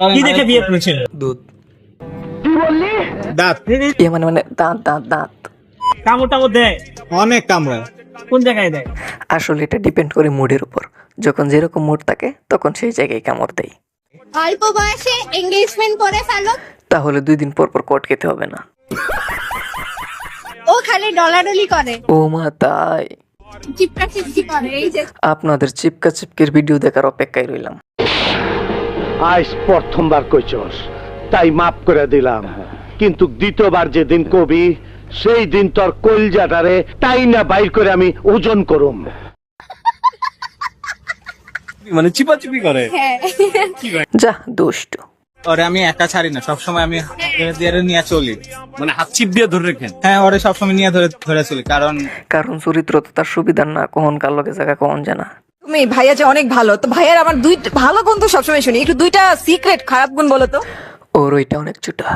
কি দেখে বিয়ে করেছিল? দুধ। দাঁত। এ মানে মানে দাঁত দাঁত দাঁত। কামড় টামড় দেয়? অনেক কামড়ায়। কোন জায়গায় দেয়? আসলে এটা ডিপেন্ড করে মুডের উপর। যখন যেরকম মুড থাকে তখন সেই জায়গায় কামড় দেয়। অল্প বয়সে এঙ্গেজমেন্ট করে ফেলো। তাহলে দুই দিন পর পর কোর্ট খেতে হবে না। ও খালি ডলাডলি করে। ও মা তাই। চিপকা চিপকি করে এই যে। আপনাদের চিপকা চিপকের ভিডিও দেখার অপেক্ষায় রইলাম। আজ প্রথমবার কইছস তাই মাফ করে দিলাম। কিন্তু দ্বিতীয়বার যেদিন কবি সেই দিন তোর কলজাটারে তাই না বাইর করে আমি ওজন করুম। মানে চিপাচিপি করে। হ্যাঁ। যা দুষ্ট। ওরে আমি একা ছাড়ি না সবসময় আমি হাতে দিয়ে নিয়ে চলি। মানে হাত চিপ দিয়ে ধরে রেখেন? হ্যাঁ ওরে সবসময় নিয়ে ধরে ধরে চলি কারণ কারণ চরিত্র তো তার সুবিধার না কখন কার লগে জায়গা কখন জানা। তুমি ভাইয়া যে অনেক ভালো তো ভাইয়ার আমার দুই ভালো গুণ তো সবসময় শুনি। একটু দুইটা সিক্রেট খারাপ গুণ বলো তো? ওর ওইটা অনেক ছোটা।